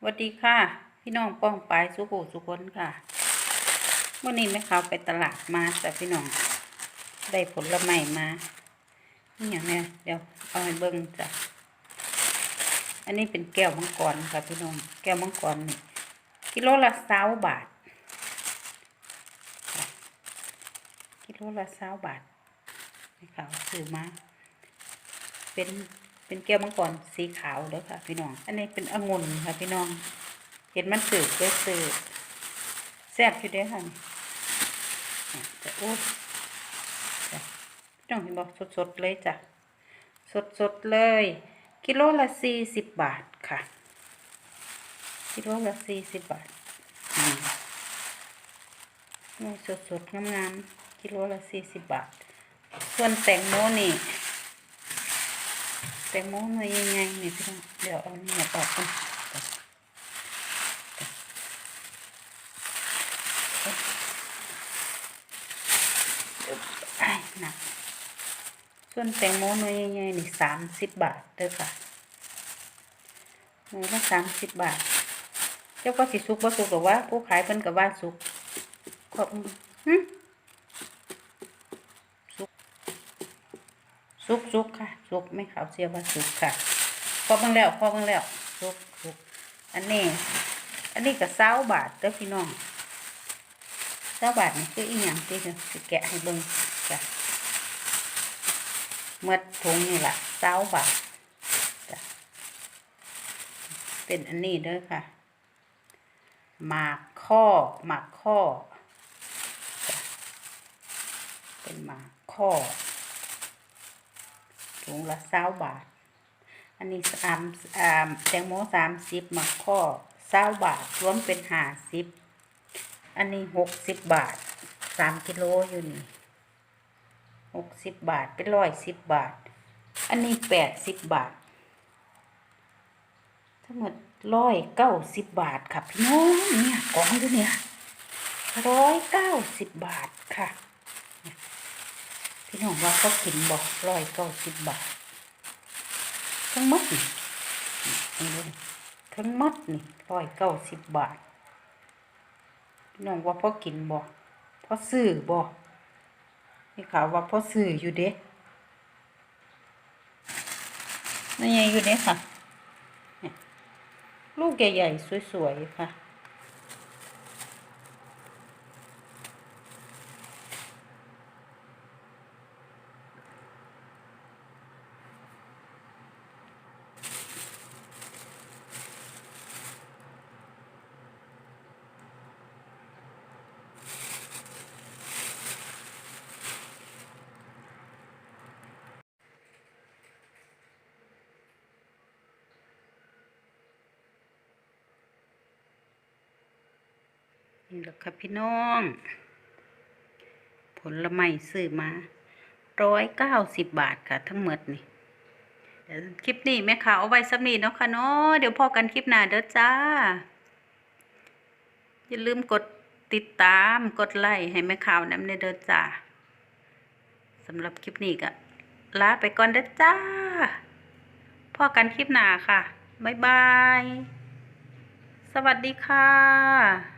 สวัสดีค่ะ พี่น้องป้องปายสุโขสุคนค่ะเมื่อนี้แม่ค้าไปตลาดมาแต่พี่น้อง ได้ผลไม้มานี่อย่างเนี้ยเดี๋ยวเอาให้เบิ้งจ้ะอันนี้เป็นแก้วมังกรค่ะพี่น้อง แก้วมังกรนี่กิโลละสาวบาทกิโลละสาวบาทแม่ค้าซื้อมา เป็น เป็นแก้วมังกรสีขาวเด้อค่ะ พี่น้อง อันนี้เป็นองุ่นค่ะ พี่น้อง เห็นมันสืบด้วยสืบแซ่บอยู่เด้อค่ะนี่อะจะโอ้จ้พี่น้องเห็นบอกสดๆเลยจ้ะ สดๆเลย กิโลละสี่สิบบาทค่ะ กิโลละสี่สิบบาทนี่สดๆงามๆกิโลละสี่สิบบาท ส่วนแตงโมนี่ แตงโมหน่วยยังไงนี่พี่น้องเดี๋ยวเอานี่มาตอกกันไอ้ายหนักส่วนแตงโมหน่วยยังไงนี่สามสิบบาทเด้อค่ะหน่วยละสามสิบบาท เจ้าก็สิสุกบ่สุกหรอว่าผู้ขายเพิ่นกับว่าสุกก็หึ สุกสุกค่ะสุกไม่ขาวเสียว่าสุกค่ะพอเบิ่งแล้วพอเบิ่งแล้วสุกสุกอันนี้ อันนี้ก็เศร้าบาทเด้อพี่น้องเศร้าบาทนี่คืออีหยังที่จะแกะให้เบิ่งจ้ะเมื่อถุงนี่แหละเศร้าบาทจ้ะเป็นอันนี้เด้อค่ะหมากข้อหมากข้อเป็นหมากข้อ ถุงละเศร้าบาท อันนี้สามอ่าแตงโมสามสิบมักข้อเศร้าบาท รวมเป็นห้าสิบ อันนี้หกสิบบาทสามกิโลอยู่นี่หกสิบบาท เป็นร้อยสิบบาท อันนี้แปดสิบบาท ทั้งหมดร้อยเก้าสิบบาทค่ะพี่น้องเนี่ยกองอยู่เนี่ยร้อยเก้าสิบบาทค่ะ พี่น้องว่าเขากินบอกร้อยเก้าสิบบาททั้งหมดนี่ทั้งหมดนี่ร้อยเก้าสิบบาทพี่น้องว่าพ่อกินบอกพ่อซื้อบอกนี่ข่าวว่าพ่อซื้ออยู่เด้นี่ไงอยู่เด้ค่ะ ลูกใหญ่ๆสวยๆค่ะ นี่แหละค่ะพี่น้อง ผลไม้ซื้อมาร้อยเก้าสิบบาทค่ะ ทั้งหมดนี่เดี๋ยวคลิปนี้แม่ค้าเอาไว้สักนีเนาะค่ะเนาะเดี๋ยวพอกันคลิปหน้าเด้อจ้า อย่าลืมกดติดตามกดไลค์ให้แม่ข่าวนำในเด้อจ้าสำหรับคลิปนี้ก็ลาไปก่อนเด้อจ้าพอกันคลิปหน้าค่ะ บ๊ายบาย สวัสดีค่ะ